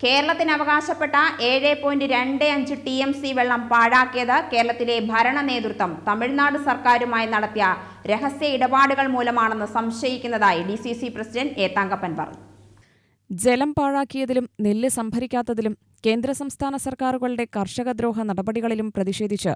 കേരളത്തിന് അവകാശപ്പെട്ട ഏഴ് പോയിന്റ് രണ്ട് അഞ്ച് ടി എം സി വെള്ളം പാഴാക്കിയത് കേരളത്തിലെ ഭരണ നേതൃത്വം തമിഴ്നാട് സർക്കാരുമായി നടത്തിയ രഹസ്യ ഇടപാടുകൾ മൂലമാണെന്ന് സംശയിക്കുന്നതായി D C C president A Thankappan പറഞ്ഞു. ജലം പാഴാക്കിയതിലും നെല്ല് സംഭരിക്കാത്തതിലും കേന്ദ്ര സംസ്ഥാന സർക്കാരുകളുടെ കർഷകദ്രോഹ നടപടികളിലും പ്രതിഷേധിച്ച്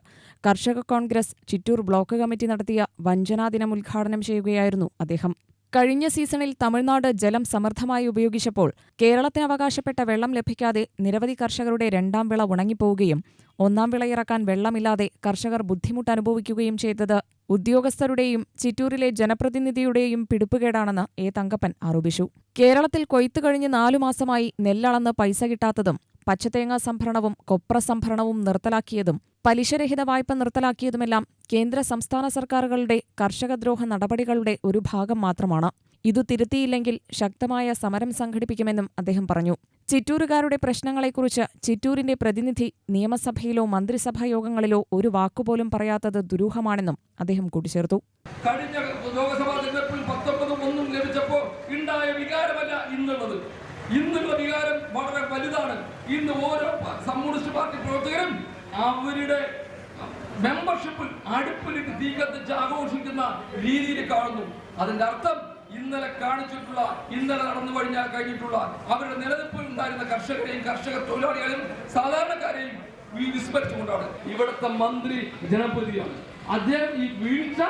കർഷക കോൺഗ്രസ് ചിറ്റൂർ ബ്ലോക്ക് കമ്മിറ്റി നടത്തിയ വഞ്ചനാദിനം ഉദ്ഘാടനം ചെയ്യുകയായിരുന്നു അദ്ദേഹം. കഴിഞ്ഞ സീസണിൽ തമിഴ്നാട് ജലം സമൃദ്ധമായി ഉപയോഗിച്ചപ്പോൾ കേരളത്തിന് അവകാശപ്പെട്ട വെള്ളം ലഭിക്കാതെ നിരവധി കർഷകരുടെ രണ്ടാം വിള ഉണങ്ങിപ്പോവുകയും ഒന്നാം വിള ഇറക്കാൻ വെള്ളമില്ലാതെ കർഷകർ ബുദ്ധിമുട്ട് അനുഭവിക്കുകയും ചെയ്തത് ഉദ്യോഗസ്ഥരുടെയും ചിറ്റൂരിലെ ജനപ്രതിനിധിയുടെയും പിടിപ്പുകേടാണെന്ന് എ തങ്കപ്പൻ ആരോപിച്ചു. കേരളത്തിൽ കൊയ്ത്തു കഴിഞ്ഞ് നാലു മാസമായി നെല്ലളന്ന് പൈസ കിട്ടാത്തതും പച്ചതേങ്ങാ സംഭരണവും കൊപ്ര സംഭരണവും നിർത്തലാക്കിയതും പലിശരഹിത വായ്പ നിർത്തലാക്കിയതുമെല്ലാം കേന്ദ്ര സംസ്ഥാന സർക്കാരുകളുടെ കർഷകദ്രോഹ നടപടികളുടെ ഒരു ഭാഗം മാത്രമാണ്. ഇതു തിരുത്തിയില്ലെങ്കിൽ ശക്തമായ സമരം സംഘടിപ്പിക്കുമെന്നും അദ്ദേഹം പറഞ്ഞു. ചിറ്റൂരുകാരുടെ പ്രശ്നങ്ങളെക്കുറിച്ച് ചിറ്റൂരിന്റെ പ്രതിനിധി നിയമസഭയിലോ മന്ത്രിസഭാ യോഗങ്ങളിലോ ഒരു വാക്കുപോലും പറയാത്തത് ദുരൂഹമാണെന്നും അദ്ദേഹം കൂട്ടിച്ചേർത്തു. കഴിഞ്ഞ ലോകസഭാ തെരഞ്ഞെടുപ്പിൽ പത്തൊമ്പതും ഒന്നും ലഭിച്ചപ്പോൾ ഉണ്ടായ വികാരമല്ല ഇന്നുള്ളത്. ഇന്നുള്ള വികാരം വളരെ വലുതാണ്. ഇന്ന് ഓരോ കമ്മ്യൂണിസ്റ്റ് പാർട്ടി പ്രവർത്തകരും അവരുടെ മെമ്പർഷിപ്പിൽ അടുപ്പിലിട്ട് തീ കത്തിച്ച് ആഘോഷിക്കുന്ന രീതിയിൽ കാണുന്നു. അതിന്റെ അർത്ഥം ഇന്നലെ കാണിച്ചിട്ടുള്ള ഇന്നലെ നടന്നു കഴിഞ്ഞാൽ കഴിഞ്ഞിട്ടുള്ള അവരുടെ നിലനിൽപ്പിൽ ഉണ്ടായിരുന്ന കർഷകരെയും കർഷക തൊഴിലാളികളെയും സാധാരണക്കാരെയും വിസ്മരിച്ചുകൊണ്ടാണ് ഇവിടുത്തെ മന്ത്രി ജനപ്രതിയാണ് അദ്ദേഹം ഈ വീഴ്ച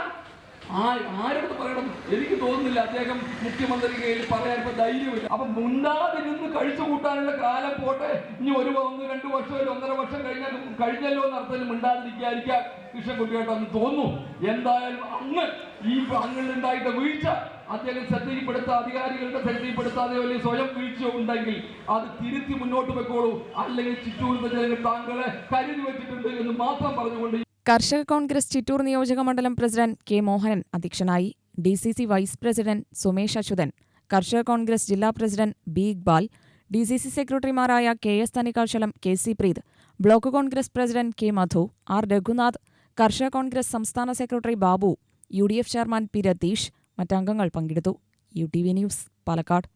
ആ- ആരോട് പറയണം എനിക്ക് തോന്നുന്നില്ല. അദ്ദേഹം മുഖ്യമന്ത്രി കയ്യിൽ പറയാൻ ഇപ്പൊ ധൈര്യമില്ല. അപ്പൊ മുണ്ടാതെ നിന്ന് കഴിച്ചു കൂട്ടാനുള്ള കാലം പോട്ടെ. ഇനി ഒരു ഒന്ന് രണ്ട് വർഷം ഒന്നര വർഷം കഴിഞ്ഞാൽ കഴിഞ്ഞല്ലോ എന്ന അർത്ഥത്തിൽ മിണ്ടാതിരിക്കാതിരിക്കാം കൃഷ്ണൻകുട്ടിയായിട്ടെന്ന് തോന്നുന്നു. എന്തായാലും അന്ന് ഈ അങ്ങിൽ ഉണ്ടായിട്ട് വീഴ്ച അദ്ദേഹം ശ്രദ്ധയിൽപ്പെടുത്ത അധികാരികളുടെ ശ്രദ്ധയിൽപ്പെടുത്താതെ വലിയ സ്വയം വീഴ്ച ഉണ്ടെങ്കിൽ അത് തിരുത്തി മുന്നോട്ട് വെക്കോളൂ അല്ലെങ്കിൽ ചുറ്റൂരുന്ന ജനങ്ങൾ താങ്കളെ കരുതി വെച്ചിട്ടുണ്ട് എന്ന് മാത്രം പറഞ്ഞുകൊണ്ട് കർഷക കോൺഗ്രസ് ചിറ്റൂർ നിയോജക മണ്ഡലം പ്രസിഡന്റ് കെ മോഹനൻ അധ്യക്ഷനായി D C C vice president Sumesh Achuthan കർഷക കോൺഗ്രസ് ജില്ലാ president B Iqbal D C C സെക്രട്ടറിമാരായ K S തനിക്കാശലം K C Preeth block Congress president K Madhu R Raghunath കർഷക കോൺഗ്രസ് സംസ്ഥാന secretary Babu U D F chairman P Ratheesh മറ്റംഗങ്ങൾ പങ്കെടുത്തു. U T V news Palakkad.